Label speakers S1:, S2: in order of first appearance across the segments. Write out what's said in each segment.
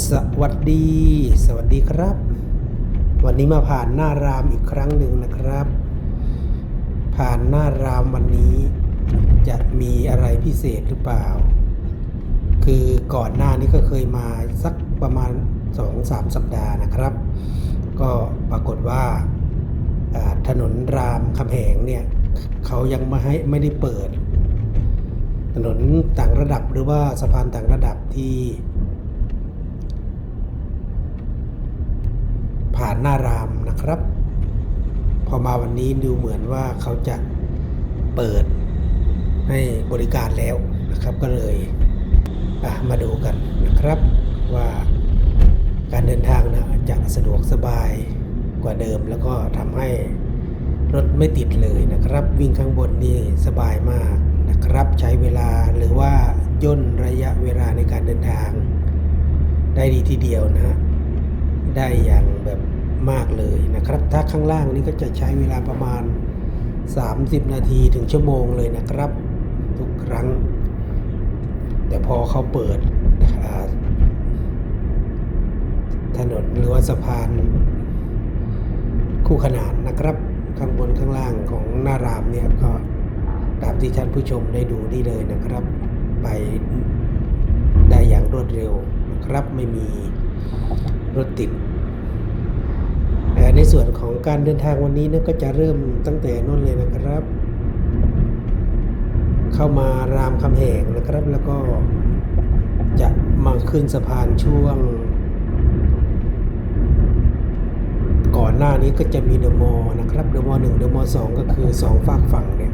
S1: สวัสดี สวัสดีครับ วันนี้มาผ่านหน้ารามอีกครั้งหนึ่งนะครับ ผ่านหน้ารามวันนี้จะมีอะไรพิเศษหรือเปล่า คือก่อนหน้านี้ก็เคยมาสักประมาณ 2-3 สัปดาห์นะครับ ก็ปรากฏว่าอ่าถนนรามคำแหงเนี่ยเขายังไม่ให้ไม่ได้เปิด ถนนต่างระดับหรือว่าสะพานต่างระดับที่ ผ่านหน้ารามนะครับ พอมาวันนี้ดูเหมือนว่าเขาจะเปิดให้บริการแล้วนะครับก็เลยมาดูกันนะครับว่าการเดินทางนะจะสะดวกสบายกว่าเดิมแล้วก็ทำให้รถไม่ติดเลยนะครับ วิ่งข้างบนนี่สบายมากนะครับ ใช้เวลาหรือว่าย่นระยะเวลาในการเดินทาง ได้ดีทีเดียวนะฮะได้อย่างแบบ มากเลยนะครับ ถ้าข้างล่างนี่ก็จะใช้เวลาประมาณ 30 นาทีถึงชั่วโมงเลยนะครับ ทุกครั้ง แต่พอเขาเปิดถนนหรือว่าสะพานคู่ขนานนะครับ ข้างบนข้างล่างของหน้ารามเนี่ยก็ตามที่ท่านผู้ชมได้ดูนี่เลยนะครับ ไปได้อย่างรวดเร็วนะครับ ไม่มีรถติด ในส่วนของการเดินทางวันนี้นะก็จะเริ่มตั้งแต่นู่นเลยนะครับ เข้ามารามคำแหงนะครับ แล้วก็จะมาขึ้นสะพานช่วง ก่อนหน้านี้ก็จะมีเดอะมอลล์นะครับเดอะมอลหนึ่งเดอะมอลสองก็คือสองฝากฝั่งเนี่ย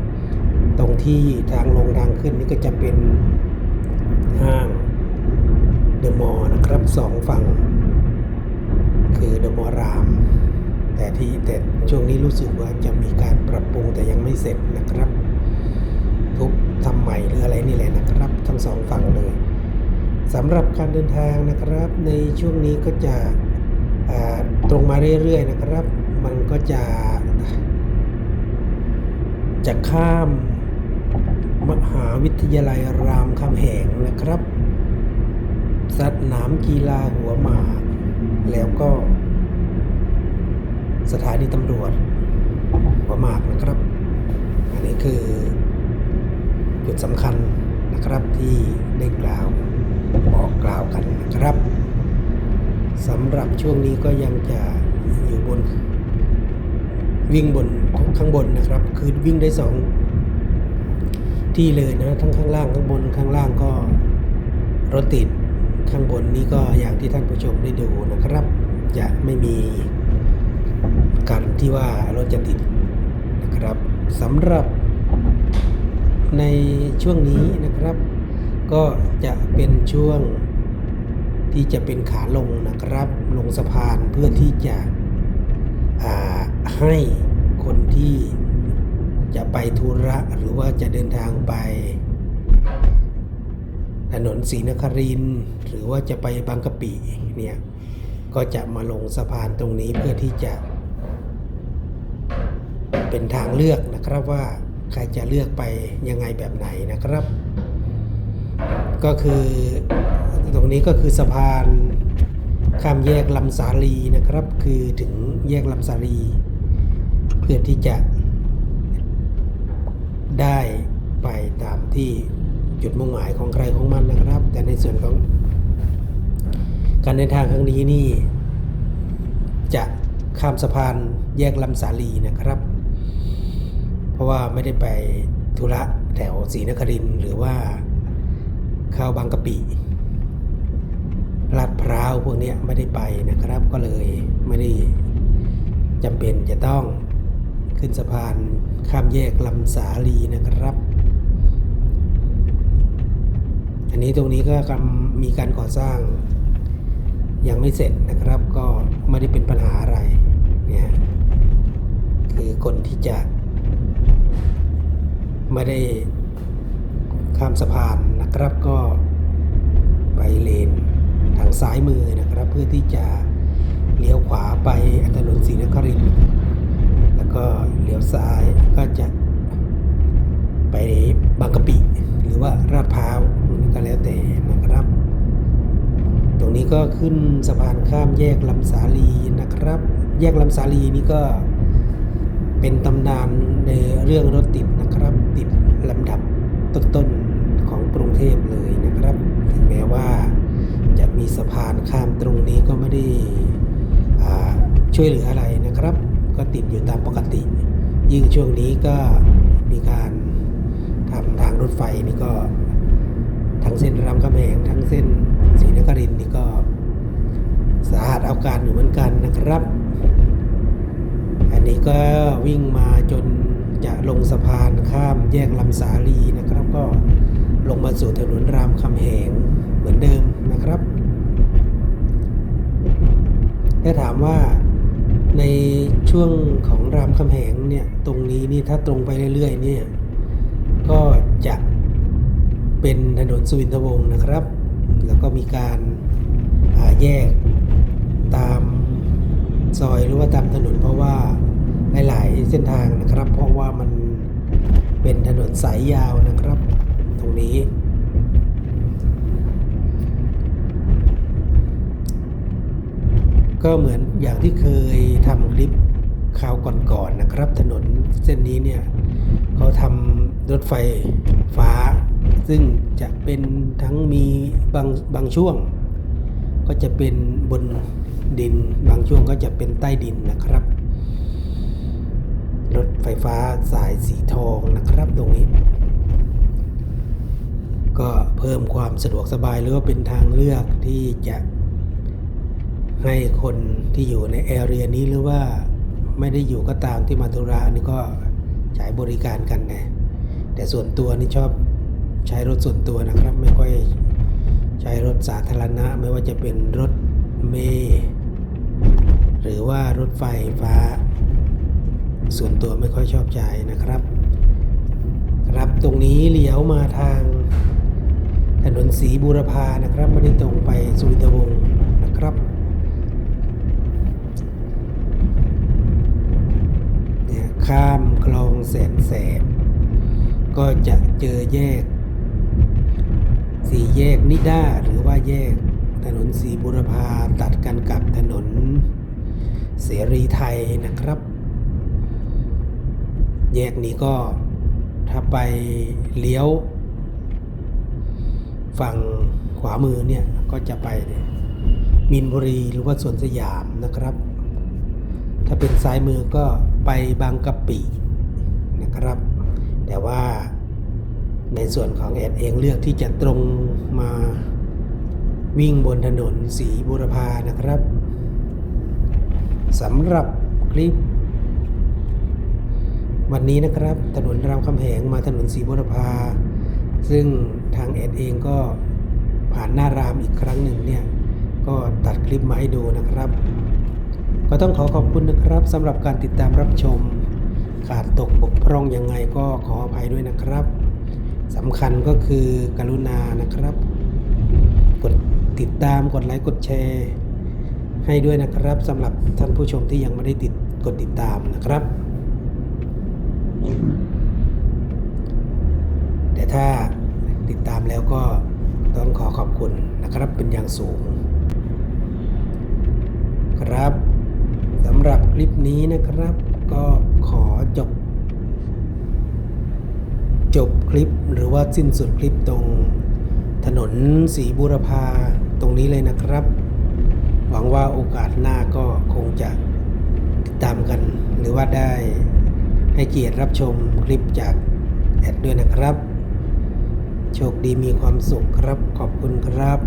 S1: ตรงที่ทางลงทางขึ้นนี่ก็จะเป็นห้างเดอะมอลนะครับสองฝั่ง คือเดอะมอลล์ราม แต่ ทีแต่ช่วงนี้รู้สึกว่าจะมีการปรับปรุงแต่ยังไม่เสร็จนะครับ ทุบทำใหม่หรืออะไรนี่แหละนะครับ ทั้งสองฝั่งเลยสำหรับการเดินทางนะครับ ในช่วงนี้ก็จะตรงมาเรื่อยๆนะครับ มันก็จะจะข้ามมหาวิทยาลัยรามคำแหงนะครับ สนามกีฬาหัวหมาก แล้วก็ สถานีตำรวจหัวหมากนะครับ อันนี้คือจุดสำคัญนะครับที่ได้กล่าวบอกกล่าวกันนะครับสำหรับช่วงนี้ก็ยังจะอยู่บน วิ่งบนข้างบนนะครับ คือวิ่งได้สองที่เลยนะทั้งข้างล่างข้างบนข้างล่างก็รถติดข้างบนนี้ก็อย่างที่ท่านผู้ชมได้ดูนะครับ จะไม่มี การที่ว่ารถจะติดนะครับสำหรับในช่วงนี้นะครับ ก็จะเป็นช่วงที่จะเป็นขาลงนะครับ ลงสะพานเพื่อที่จะให้คนที่จะไปธุระหรือว่าจะเดินทางไป ถนนศรีนครินหรือว่าจะไปบางกะปิเนี่ย ก็จะมาลงสะพานตรงนี้เพื่อที่จะเป็นทางเลือกนะครับว่าใครจะเลือกไปยังไงแบบไหนนะครับ ก็คือตรงนี้ก็คือสะพานข้ามแยกลำสาลีนะครับ คือถึงแยกลำสาลี เพื่อที่จะ ได้ไปตามที่จุดมุ่งหมายของใครของมันนะครับ แต่ในส่วนของ การเดินทางครั้งนี้นี่จะข้ามสะพานแยกลำสาลีนะครับ เพราะว่าไม่ได้ไปธุระแถวศรีนครินหรือว่าเข้าบางกะปิลาดพร้าวพวกนี้ไม่ได้ไปนะครับ ก็เลยไม่ได้จำเป็นจะต้องขึ้นสะพานข้ามแยกลำสาลีนะครับ อันนี้ตรงนี้ก็มีการก่อสร้าง ยังไม่เสร็จนะครับก็ไม่ได้เป็นปัญหาอะไรเนี่ยคือคนที่จะ ไม่ได้ข้ามสะพานนะครับก็ไปเลนทางซ้ายมือนะครับ เพื่อที่จะเลี้ยวขวาไปถนนศรีนครินทร์แล้วก็เลี้ยวซ้ายก็จะไปบางกะปิ หรือว่าราดพร้าว ก็แล้วแต่นะครับตรงนี้ก็ขึ้นสะพานข้ามแยกลำสาลีนะครับ แยกลำสาลีนี่ก็เป็นตำนานในเรื่องรถติดนะครับ ติดลำดับต้นๆของกรุงเทพเลยนะครับ ถึงแม้ว่าจะมีสะพานข้ามตรงนี้ก็ไม่ได้ช่วยเหลืออะไรนะครับ ก็ติดอยู่ตามปกติ ยิ่งช่วงนี้ก็มีการทำทางรถไฟนี่ก็ทั้งเส้นรามคำแหงทั้งเส้น นครินที่ก็สาหัสเอาการอยู่เหมือนกันนะครับ อันนี้ก็วิ่งมาจนจะลงสะพานข้ามแยกลำสาลีนะครับ ก็ลงมาสู่ถนนรามคำแหงเหมือนเดิมนะครับถ้าถามว่าในช่วงของรามคำแหงเนี่ยตรงนี้นี่ถ้าตรงไปเรื่อยๆเนี่ยก็จะเป็นถนนสุวินทวงศ์นะครับ แล้วก็มีการาแยกตามซอยหรือว่าตามถนนเพราะว่าหลาย ๆ เส้นทางนะครับ เพราะว่ามันเป็นถนนสายยาวนะครับ ตรงนี้ ก็เหมือนอย่างที่เคยทำคลิปคราวก่อน ๆ นะครับ ถนนเส้นนี้เนี่ยเขาทำรถไฟฟ้า ซึ่งจะเป็นทั้งมีบางบางช่วง ก็จะเป็นบนดิน บางช่วงก็จะเป็นใต้ดินนะครับ รถไฟฟ้าสายสีทองนะครับตรงนี้ ก็เพิ่มความสะดวกสบายหรือว่าเป็นทางเลือกที่จะให้คนที่อยู่ในแอเรียนี้หรือว่าไม่ได้อยู่ก็ตามที่มาธุระนี่ก็ใช้บริการกันนะแต่ส่วนตัวนี่ชอบ ใช้รถส่วนตัวนะครับ ไม่ค่อยใช้รถสาธารณะ ไม่ว่าจะเป็นรถเมล์หรือว่ารถไฟฟ้า ส่วนตัวไม่ค่อยชอบใช้นะครับครับตรงนี้เลี้ยวมาทางถนนศรีบูรพานะครับไม่ได้ตรงไปสุวินทวงศ์นะครับเนี่ยข้ามคลองแสนแสบก็จะเจอแยก สี่แยกนิด้าหรือว่าแยกถนนสีบุรพาตัดกันกับถนนเสรีไทยนะครับ แยกนี้ก็ถ้าไปเลี้ยว ฝั่งขวามือเนี่ยก็จะไปมินบุรีหรือว่าสวนสยามนะครับ ถ้าเป็นซ้ายมือก็ไปบางกะปินะครับ แต่ว่า ในส่วนของแอดเองเลือกที่จะตรงมาวิ่งบนถนนสีบุรพานะครับสำหรับคลิป วันนี้นะครับถนนรามคำแหงมาถนนสีบุรพา ซึ่งทางแอดเองก็ผ่านหน้ารามอีกครั้งหนึ่งเนี่ยก็ตัดคลิปมาให้ดูนะครับ ก็ต้องขอขอบคุณนะครับสำหรับการติดตามรับชม ขาดตกบกพร่องยังไงก็ขออภัยด้วยนะครับ สำคัญก็คือกรุณานะครับ กดติดตามกดไลค์กดแชร์ ให้ด้วยนะครับสำหรับท่านผู้ชมที่ยังไม่ได้ติดกดติดตามนะครับ แต่ถ้าติดตามแล้วก็ต้องขอขอบคุณนะครับเป็นอย่างสูง ครับสำหรับคลิปนี้นะครับก็ขอจบ จบคลิปหรือว่าสิ้นสุดคลิปตรง ถนนสีบุรพาตรงนี้เลยนะครับ หวังว่าโอกาสหน้าก็คงจะติดตามกัน หรือว่าได้ให้เกียรติรับชมคลิปจากแอดด้วยนะครับ โชคดีมีความสุขครับขอบคุณครับ